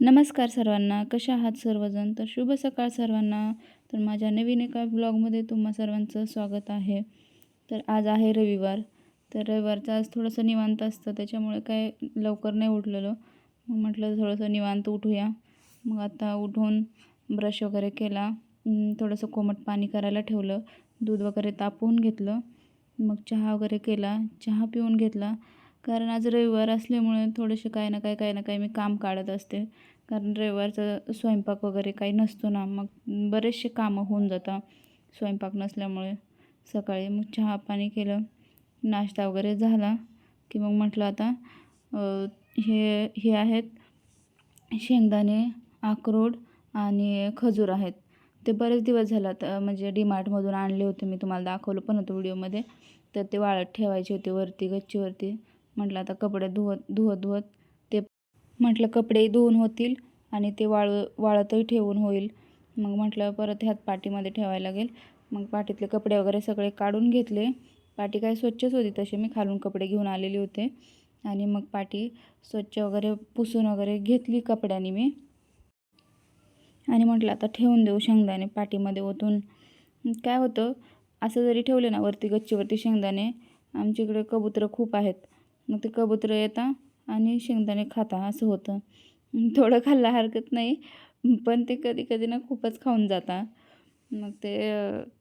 नमस्कार सर्वांना कशा आहात सर्वजण? तर शुभ सकाळ सर्वांना. तर माझ्या नवीन एका ब्लॉगमध्ये तुम्हा सर्वांचं स्वागत आहे. तर आज आहे रविवार. तर रविवारचं आज थोडंसं निवांत असतं त्याच्यामुळे काय लवकर नाही उठलेलं. मग म्हटलं थोडंसं निवांत उठूया. मग आता उठून ब्रश वगैरे केला. थोडंसं कोमट पाणी करायला ठेवलं. दूध वगैरे तापवून घेतलं. मग चहा वगैरे केला. चहा पिऊन घेतला. कारण आज रविवार असल्यामुळे थोडेसे काही ना काही काही ना काही मी काम काढत असते. कारण रविवारचं स्वयंपाक वगैरे काही नसतो ना मग बरेचसे कामं होऊन जातात स्वयंपाक नसल्यामुळे सकाळी मग चहा पाणी केलं नाश्ता वगैरे झाला की मग म्हटलं आता हे हे आहेत शेंगदाणे अक्रोड आणि खजूर आहेत. ते बरेच दिवस झाला म्हणजे डीमार्टमधून आणले होते मी तुम्हाला दाखवलं पण होतं व्हिडिओमध्ये. तर ते वाळत ठेवायचे होते वरती गच्चीवरती. म्हटलं आता कपडे धुवत धुवत धुवत ते म्हटलं कपडेही धुवून होतील आणि ते वाळू वाळतही ठेवून होईल. मग म्हटलं परत ह्यात पाटीमध्ये ठेवायला लागेल. मग पाटीतले कपडे वगैरे सगळे काढून घेतले. पाटी काय स्वच्छच होती तसे मी खालून कपडे घेऊन आलेले होते. आणि मग पाटी स्वच्छ वगैरे पुसून वगैरे घेतली कपड्याने मी. आणि म्हटलं आता ठेवून देऊ शेंगदाणे पाटीमध्ये ओतून. काय होतं असं जरी ठेवले ना वरती गच्चीवरती शेंगदाणे आमच्या इकडे कबुतरं खूप आहेत. मग ते कबुतरं येता आणि शेंगदाणे खाता असं होतं. थोडं खाल्ला हरकत नाही पण ते कधी कधी ना खूपच खाऊन जाता मग ते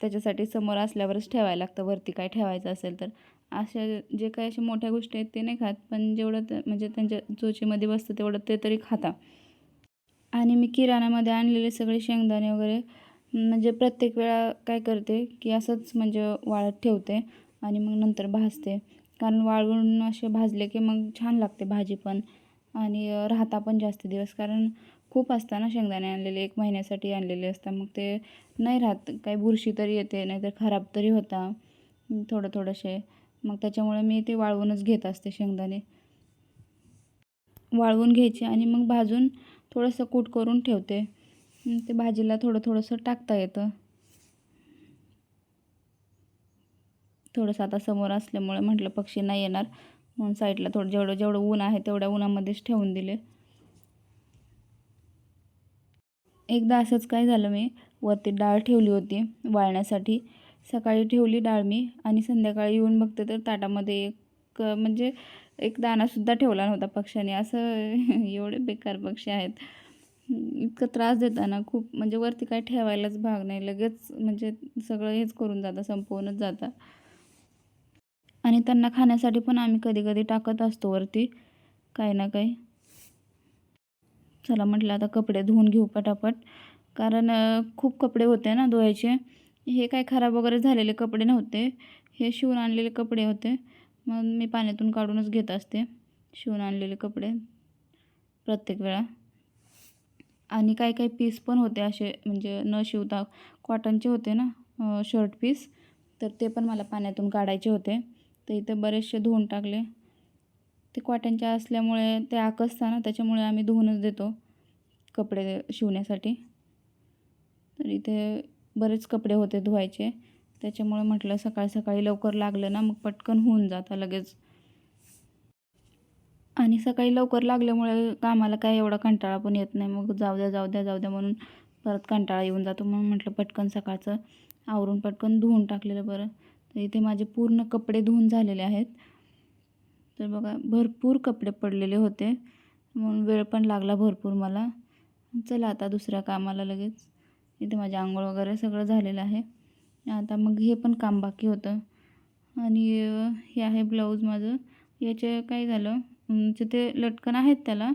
त्याच्यासाठी समोर असल्यावरच ठेवायला लागतं वरती काय ठेवायचं असेल तर. अशा जे काही अशा मोठ्या गोष्टी आहेत ते नाही खात पण जेवढं ते म्हणजे त्यांच्या चोचीमध्ये बसतं तेवढं ते तरी खाता. आणि मी किराणामध्ये आणलेले सगळे शेंगदाणे वगैरे म्हणजे प्रत्येक वेळा काय करते की असंच म्हणजे वाळत ठेवते आणि मग नंतर भाजते. कारण वाळवून असे भाजले की मग छान लागते भाजी पण. आणि राहता पण जास्त दिवस. कारण खूप असतात ना शेंगदाणे आणलेले एक महिन्यासाठी आणलेले असतात. मग ते नाही राहत. काही बुरशी तरी येते नाहीतर खराब तरी होता. थोडं थोडंसे. मग त्याच्यामुळे मी ते वाळवूनच घेत असते शेंगदाणे. वाळवून घ्यायचे आणि मग भाजून थोडंसं कूट करून ठेवते. ते भाजीला थोडं थोडंसं टाकता येतं. थोडंसं आता समोर असल्यामुळे म्हटलं पक्षी नाही येणार. म्हणून साईडला थोडं जेवढं जेवढं ऊन आहे तेवढ्या उन्हामध्येच ठेवून दिले. एकदा असंच काय झालं मी वरती डाळ ठेवली होती वाळण्यासाठी. सकाळी ठेवली डाळ मी आणि संध्याकाळी येऊन बघते तर ताटामध्ये एक म्हणजे एक दाणासुद्धा ठेवला नव्हता पक्ष्याने. असं एवढे बेकार पक्षी आहेत. इतकं त्रास देताना खूप म्हणजे वरती काय ठेवायलाच भाग नाही. लगेच म्हणजे सगळं हेच करून जातं संपवूनच जातं. आणि त्यांना खाण्यासाठी पण आम्ही कधी कधी टाकत असतो वरती. काही ना काही. चला म्हटलं आता कपडे धुवून घेऊ पटापट. कारण खूप कपडे होते ना धुवायचे. हे काय खराब वगैरे झालेले कपडे नव्हते. हे शिवून आणलेले कपडे होते. मग मी पाण्यातून काढूनच घेत असते. शिवून आणलेले कपडे. प्रत्येक वेळा. आणि काही काही पीस पण होते असे. म्हणजे न शिवता कॉटनचे होते ना शर्ट पीस तर ते पण मला पाण्यातून काढायचे होते. तर इथे बरेचसे धुवून टाकले. ते कॉटनचे असल्यामुळे ते आकसता ना त्याच्यामुळे आम्ही धुवूनच देतो कपडे शिवण्यासाठी. तर इथे बरेच कपडे होते धुवायचे. त्याच्यामुळे म्हटलं सकाळी सकाळी लवकर लागलं ना मग पटकन होऊन जातं लगेच. आणि सकाळी लवकर लागल्यामुळे कामाला काय एवढा कंटाळा पण येत नाही. मग जाऊ द्या जाऊ द्या जाऊ द्या म्हणून परत कंटाळा येऊन जातो. म्हणून म्हटलं पटकन सकाळचं आवरून पटकन धुवून टाकलेलं बरं. तर इथे माझे पूर्ण कपडे धुवून झालेले आहेत. तर बघा भरपूर कपडे पडलेले होते. म्हणून वेळ पण लागला भरपूर मला. चला आता दुसऱ्या कामाला लगेच. इथे माझे आंघोळ वगैरे सगळं झालेलं आहे. आता मग हे पण काम बाकी होतं. आणि हे आहे ब्लाऊज माझं. याचे काय झालं अं, ते लटकन आहेत त्याला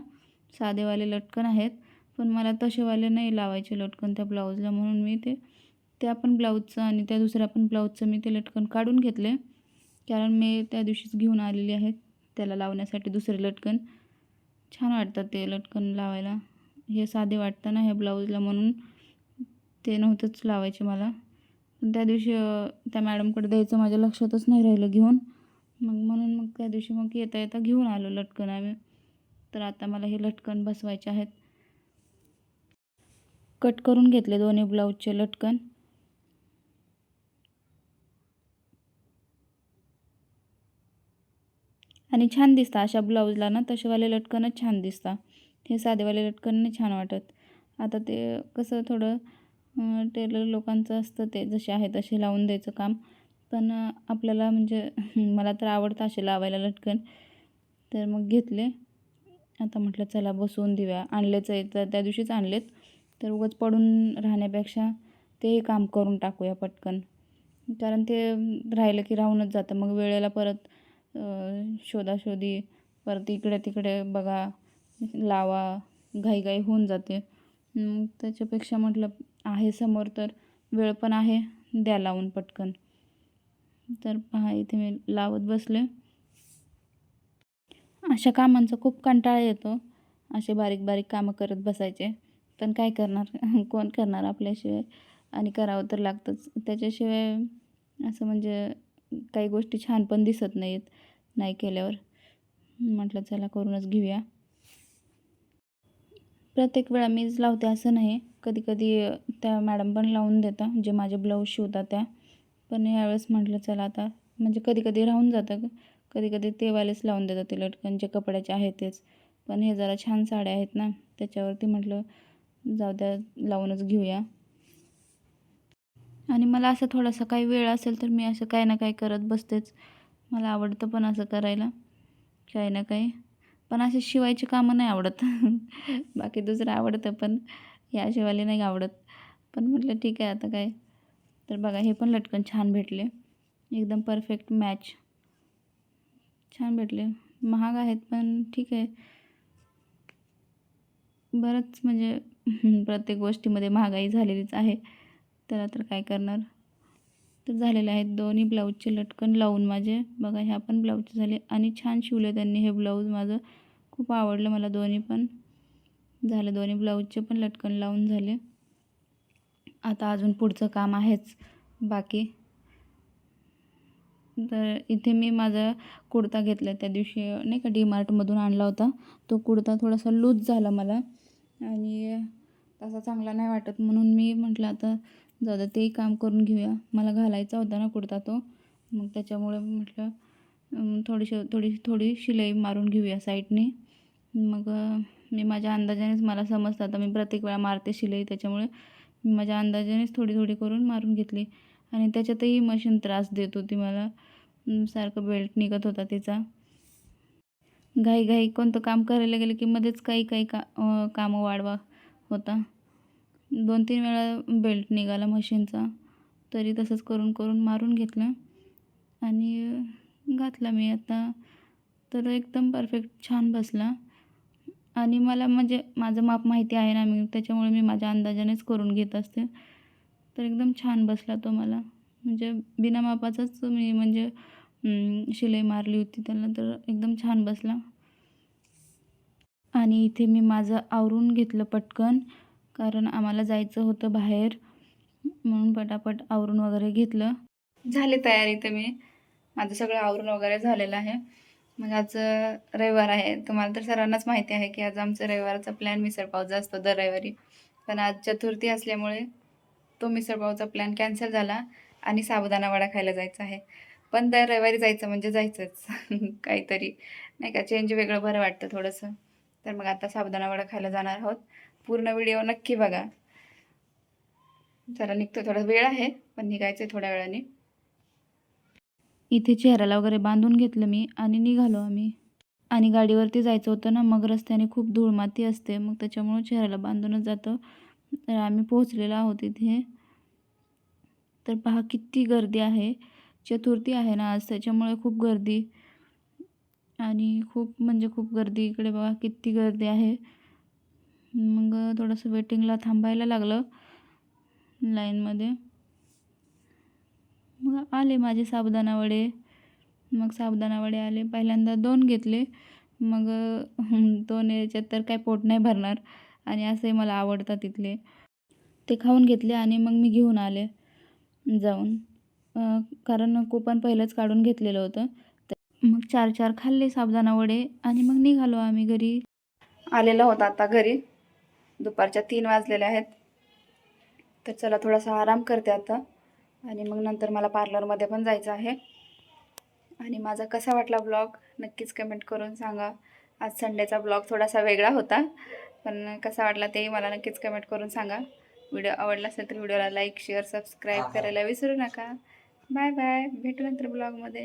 साधेवाले लटकन आहेत. पण मला तसेवाले नाही लावायचे लटकन त्या ब्लाऊजला. म्हणून मी ते त्या पण ब्लाऊजचं आणि त्या दुसऱ्या पण ब्लाऊजचं मी ते लटकन काढून घेतले. कारण मी त्या दिवशीच घेऊन आलेली आहेत. त्याला लावण्यासाठी दुसरे लटकन. छान वाटतात ते लटकन लावायला. हे साधे वाटतं ना ह्या ब्लाऊजला म्हणून. ते नव्हतंच लावायचे मला. पण त्या दिवशी त्या मॅडमकडे द्यायचं माझ्या लक्षातच नाही राहिलं घेऊन. मग म्हणून मग त्या दिवशी मग येता येता घेऊन आलो लटकन आम्ही. तर आता मला हे लटकन बसवायचे आहेत. कट करून घेतले दोन्ही ब्लाऊजचे लटकन. आणि छान दिसतं. अशा ब्लाऊजला ना तसेवाले लटकनच छान दिसतं. हे साधेवाले लटकन नाही छान वाटत. आता ते कसं थोडं टेलर लोकांचं असतं ते जसे आहे तसे लावून द्यायचं काम. पण आपल्याला म्हणजे मला तर आवडतं असे लावायला लटकन. तर मग घेतले. आता म्हटलं चला बसवून देऊया. आणलेच आहे तर त्या दिवशीच आणलेत. तर उगाच पडून राहण्यापेक्षा ते काम करून टाकूया पटकन. कारण ते राहिलं की राहूनच जातं. मग वेळेला परत शोधाशोधी परत इकडे तिकडे बघा लावा घाईघाई होऊन जाते. त्याच्यापेक्षा म्हटलं आहे समोर तर वेळ पण आहे द्या लावून पटकन. तर पहा इथे मी लावत बसले. अशा कामांचा खूप कंटाळा येतो. असे बारीक बारीक कामं करत बसायचे. पण काय करणार? कोण करणार आपल्याशिवाय? आणि करावं तर लागतंच. त्याच्याशिवाय असं म्हणजे काही गोष्टी छान पण दिसत नाहीत नाही केल्यावर. म्हटलं चला करूनच घेऊया. प्रत्येक वेळा मीच लावते असं नाही. कधी कधी त्या मॅडम पण लावून देता जे माझे ब्लाऊज शिवतात त्या. पण यावेळेस म्हटलं चला आता म्हणजे कधी कधी राहून जातं कधी कधी तेवालेच लावून देतात ते लटकन जे कपड्याचे आहेत तेच. पण हे जरा छान साड्या आहेत ना त्याच्यावरती म्हटलं जाऊ द्या लावूनच घेऊया. आणि मला असं थोडासा काही वेळ असेल तर मी असं काही ना काही करत बसतेच. मला आवडतं पण असं करायला. काही ना काही. पण असे शिवायची कामं नाही आवडत. बाकी दुसरं आवडतं पण. या शिवायला नाही आवडत. पण म्हटलं ठीक आहे आता काय. तर बघा हे पण लटकन छान भेटले. एकदम परफेक्ट मॅच. छान भेटले. महाग आहेत पण ठीक आहे. बरंच म्हणजे प्रत्येक गोष्टीमध्ये महागाई झालेलीच आहे. त्याला तर काय करणार? तर झालेले आहेत दोन्ही ब्लाऊजचे लटकन लावून माझे. बघा ह्या पण ब्लाऊजचे झाले आणि छान शिवले त्यांनी हे ब्लाऊज. माझं खूप आवडलं मला दोन्ही पण. झालं दोन्ही ब्लाऊजचे पण लटकन लावून झाले. आता अजून पुढचं काम आहेच बाकी. तर इथे मी माझा कुडता घेतला त्या दिवशी नाही का डी मार्टमधून आणला होता. तो कुडता थोडासा लूज झाला मला आणि तसा चांगला नाही वाटत म्हणून मी म्हटलं आता जाऊ दे तेही काम करून घेऊया. मला घालायचा होता ना कुर्ता तो. मग त्याच्यामुळे म्हटलं अं, थोडीशी थोडी थोडी शिलाई मारून घेऊया साईडने. मग मी माझ्या अंदाजानेच मला समजतं आता मी प्रत्येक वेळा मारते शिलाई त्याच्यामुळे मी माझ्या अंदाजानेच थोडी थोडी करून मारून घेतली. आणि त्याच्यातही मशीन त्रास देत होती मला. सारखं बेल्ट निघत होता तिचा. घाई घाई कोणतं काम करायला गेलं की मध्येच काही काही का कामं वाढवा होता. दोन तीन वेळा बेल्ट निघाला मशीनचा तरी तसंच करून करून मारून घेतलं. आणि घातला मी आता. तर एकदम परफेक्ट छान बसला. आणि मला म्हणजे माझं माप माहिती आहे ना मी त्याच्यामुळे मी माझ्या अंदाजानेच करून घेत असते. तर एकदम छान बसला तो मला. म्हणजे बिना मापाचाच मी म्हणजे शिलाई मारली होती त्याला तर एकदम छान बसला. आणि इथे मी माझं आवरून घेतलं पटकन. कारण आम्हाला जायचं होतं बाहेर. म्हणून पटापट आवरून वगैरे घेतलं. झाले तयारी तर मी. माझं सगळं आवरून वगैरे झालेलं आहे. मग आज रविवार आहे. तुम्हाला तर सर्वांनाच माहिती आहे की आज आमचा रविवारचा प्लॅन मिसळपावचा असतो दर रविवारी. पण आज चतुर्थी असल्यामुळे तो मिसळपावचा प्लॅन कॅन्सल झाला आणि साबुदाणा वडा खायला जायचं आहे. पण दर रविवारी जायचं म्हणजे जायचंच. काहीतरी. नाही का? चेंज वेगळं बरं वाटतं थोडंसं. तर मग आता साबुदाणा वडा खायला जाणार आहोत. पूर्ण व्हिडिओ नक्की बघा. चला निघतो थोडा वेळ आहे पण निघायचं आहे थोड्या वेळाने. इथे चेहऱ्याला वगैरे बांधून घेतलं मी आणि निघालो आम्ही. आणि गाडीवरती जायचं होतं ना मग रस्त्याने खूप धूळमाती असते मग त्याच्यामुळं चेहऱ्याला बांधूनच जातं. तर आम्ही पोहोचलेलो आहोत इथे. तर पहा किती गर्दी आहे. चतुर्थी आहे ना आज त्याच्यामुळे खूप गर्दी. आणि खूप म्हणजे खूप गर्दी. इकडे बघा किती गर्दी आहे. मग थोडंसं वेटिंगला थांबायला लागलं लाईनमध्ये. मग आले माझे साबुदाणा वडे मग साबुदाणा वडे आले. पहिल्यांदा दोन घेतले. मग दोन याच्यात तर काय पोट नाही भरणार आणि असे मला आवडतात तिथले. ते खाऊन घेतले आणि मग मी घेऊन आले जाऊन. कारण कुपन पहिलंच काढून घेतलेलं होतं. तर मग चार चार खाल्ले साबुदाणा वडे आणि मग निघालो आम्ही घरी. आलेला होता आता घरी. दुपारच्या तीन वाजलेल्या आहेत. तर चला थोडासा आराम करते आता. आणि मग नंतर मला पार्लरमध्ये पण जायचं आहे. आणि माझा कसा वाटला ब्लॉग? नक्कीच कमेंट करून सांगा. आज संडेचा ब्लॉग थोडासा वेगळा होता. पण कसा वाटला ते मला नक्कीच कमेंट करून सांगा. व्हिडिओ आवडला असेल तर व्हिडिओला लाईक शेअर सबस्क्राईब करायला विसरू नका. Bye bye. भेटू नंतर ब्लॉगमध्ये.